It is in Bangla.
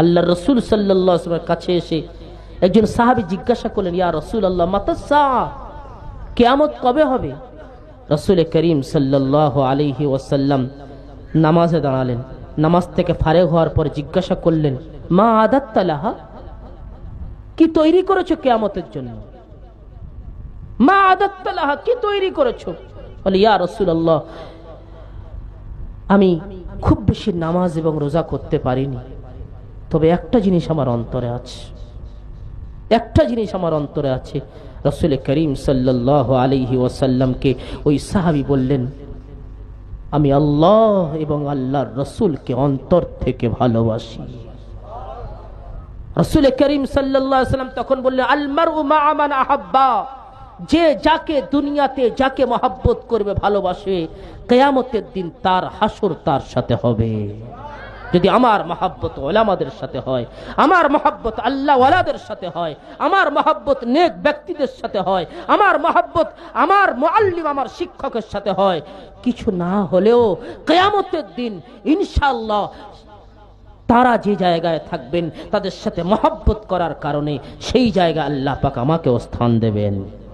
আল্লাহ রসুল সাল্লাহ কাছে এসে একজন সাহাবি জিজ্ঞাসা করলেন, ইয়া রসুল আল্লাহ মাতাসা, কেয়ামত কবে হবে? রসুল করিম সাল্লাহ আলিহি ওয়াসাল্লাম নামাজে দাঁড়ালেন। নামাজ থেকে ফারেক হওয়ার পর জিজ্ঞাসা করলেন, মা আদাত্তালাহা কি তৈরি করেছ কেয়ামতের জন্য? মা আদাত্তালাহা কি তৈরি করেছ? বলে, ইয়া রসুল আল্লাহ আমি খুব বেশি নামাজ এবং রোজা করতে পারিনি। তবে একটা জিনিস আমার অন্তরে আছে। একটা জিনিস আমার অন্তরে আছে। রসুল করিম সাল্লাহ আলিহি ওয়াসাল্লামকে ওই সাহাবি বললেন, আমি আল্লাহ এবং আল্লাহর রসুলকে অন্তর থেকে ভালোবাসি। রসুল করিম সাল্লাম তখন বললেন আলমার আমান আহাব্বা। যে যাকে দুনিয়াতে, যাকে মহাব্বত করবে, ভালোবাসে, কেয়ামতের দিন তার হাসর তার সাথে হবে। যদি আমার মহাব্বত ওলামাদের সাথে হয়, আমার মহাব্বত আল্লাহ ওয়ালাদের সাথে হয়, আমার মহাব্বত নেক ব্যক্তিদের সাথে হয়, আমার মহাব্বত আমার মোয়াল্লিম আমার শিক্ষকের সাথে হয়, কিছু না হলেও কেয়ামতের দিন ইনশাল্লাহ তারা যে জায়গায় থাকবেন, তাদের সাথে মহাব্বত করার কারণে সেই জায়গা আল্লাহ পাক আমাকেও স্থান দেবেন।